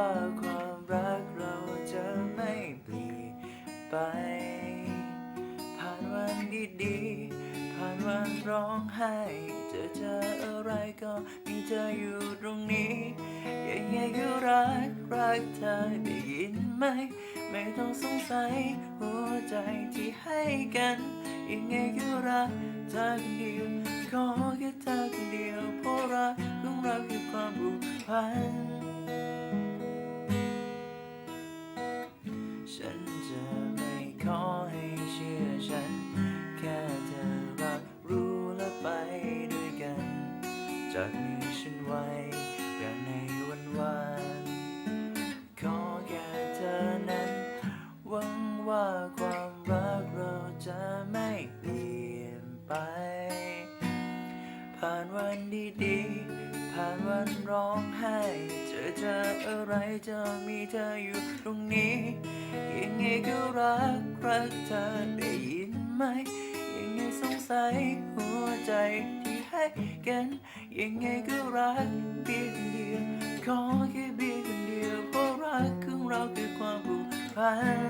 ว่าความรักเราจะไม่เปลี่ยนไป ผ่านวันดีๆ ผ่านวันร้องไห้ จะเจออะไรก็มีเธออยู่ตรงนี้ยังไงก็รักรักเธอได้ยินไหม ไม่ต้องสงสัยหัวใจที่ให้กันยังไงก็รักเธอคนเดียวขอแค่เธอคนเดียวเพราะรักของเราคือความผูกพัน จากมือฉันไว้เพื่อในวันวานขอแค่เธอนั้น หวังว่าความรักเราจะไม่เปลี่ยนไป ผ่านวันดีๆ ผ่านวันร้องไห้ เจอเจออะไรจะมีเธออยู่ตรงนี้ ยังไงก็รักรักเธอได้ยินไหม สงสัยหัวใจที่ให้กันยังไงก็รักเพียงเดียวขอแค่เพียงเดียวเพราะรักของเราคือความผูกพัน